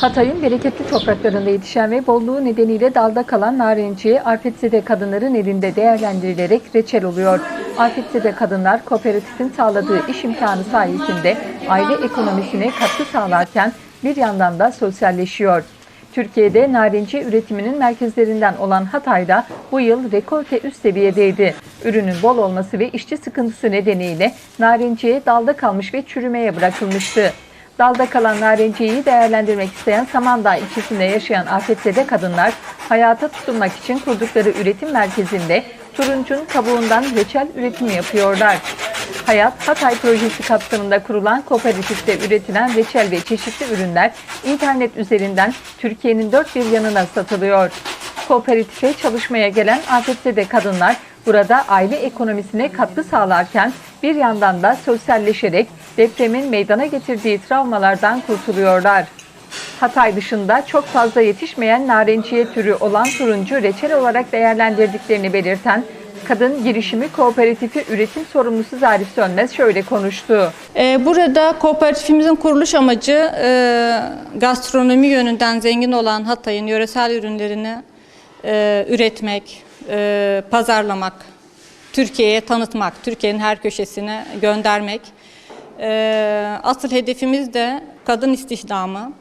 Hatay'ın bereketli topraklarında yetişen ve bolluğu nedeniyle dalda kalan narenciye afetzede kadınların elinde değerlendirilerek reçel oluyor. Afetzede kadınlar kooperatifin sağladığı iş imkanı sayesinde aile ekonomisine katkı sağlarken bir yandan da sosyalleşiyor. Türkiye'de narenciye üretiminin merkezlerinden olan Hatay'da bu yıl rekolte üst seviyedeydi. Ürünün bol olması ve işçi sıkıntısı nedeniyle narenciye dalda kalmış ve çürümeye bırakılmıştı. Dalda kalan narenciyeyi değerlendirmek isteyen Samandağ ilçesinde yaşayan afetzede kadınlar hayata tutunmak için kurdukları üretim merkezinde turuncun kabuğundan reçel üretimi yapıyorlar. Hayat Hatay projesi kapsamında kurulan kooperatifte üretilen reçel ve çeşitli ürünler internet üzerinden Türkiye'nin dört bir yanına satılıyor. Kooperatife çalışmaya gelen afetzede kadınlar burada aile ekonomisine katkı sağlarken bir yandan da sosyalleşerek depremin meydana getirdiği travmalardan kurtuluyorlar. Hatay dışında çok fazla yetişmeyen narenciye türü olan turuncu reçel olarak değerlendirdiklerini belirten Kadın Girişimi Kooperatifi Üretim Sorumlusu Zarif Sönmez şöyle konuştu. Ee, Burada kooperatifimizin kuruluş amacı e, gastronomi yönünden zengin olan Hatay'ın yöresel ürünlerini e, üretmek, e, pazarlamak, Türkiye'ye tanıtmak, Türkiye'nin her köşesine göndermek. E, Asıl hedefimiz de kadın istihdamı,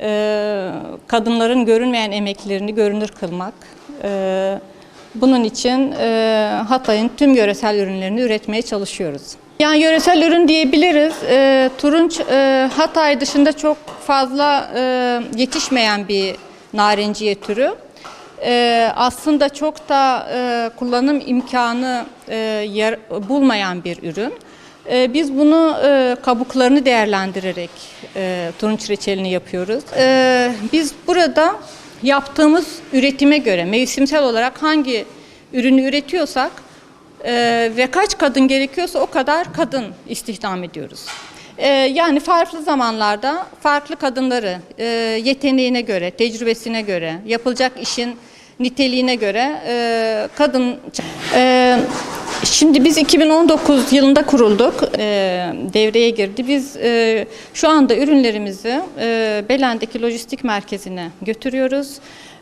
e, kadınların görünmeyen emeklerini görünür kılmak. E, Bunun için e, Hatay'ın tüm yöresel ürünlerini üretmeye çalışıyoruz. Yani yöresel ürün diyebiliriz. E, turunç e, Hatay dışında çok fazla e, yetişmeyen bir narenciye türü. E, aslında çok da e, kullanım imkanı e, yer, bulmayan bir ürün. E, biz bunu e, kabuklarını değerlendirerek e, turunç reçelini yapıyoruz. E, biz burada yaptığımız üretime göre mevsimsel olarak hangi ürünü üretiyorsak e, ve kaç kadın gerekiyorsa o kadar kadın istihdam ediyoruz. Yani farklı zamanlarda farklı kadınları e, yeteneğine göre, tecrübesine göre, yapılacak işin niteliğine göre e, kadın... E, Şimdi biz 2019 yılında kurulduk, e, devreye girdi. Biz e, şu anda ürünlerimizi e, Belen'deki lojistik merkezine götürüyoruz.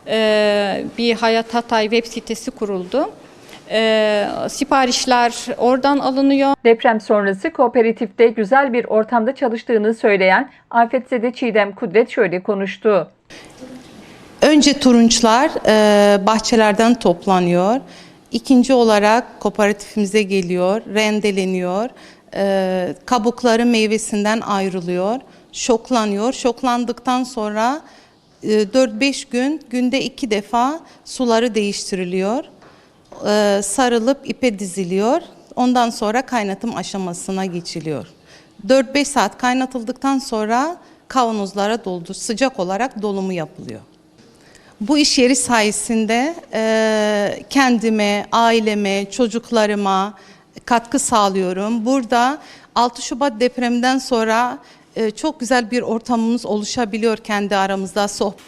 E, bir Hayat Hatay web sitesi kuruldu. E, siparişler oradan alınıyor. Deprem sonrası kooperatifte güzel bir ortamda çalıştığını söyleyen afetzede Çiğdem Kudret şöyle konuştu. Önce turunçlar e, bahçelerden toplanıyor. İkinci olarak kooperatifimize geliyor, rendeleniyor. E, kabukları meyvesinden ayrılıyor, şoklanıyor. Şoklandıktan sonra e, 4-5 gün günde iki defa suları değiştiriliyor. E, sarılıp ipe diziliyor. Ondan sonra kaynatım aşamasına geçiliyor. 4-5 saat kaynatıldıktan sonra kavanozlara doldur, sıcak olarak dolumu yapılıyor. Bu iş yeri sayesinde e, kendime, aileme, çocuklarıma katkı sağlıyorum. Burada 6 Şubat depreminden sonra e, çok güzel bir ortamımız oluşabiliyor kendi aramızda. Sohbet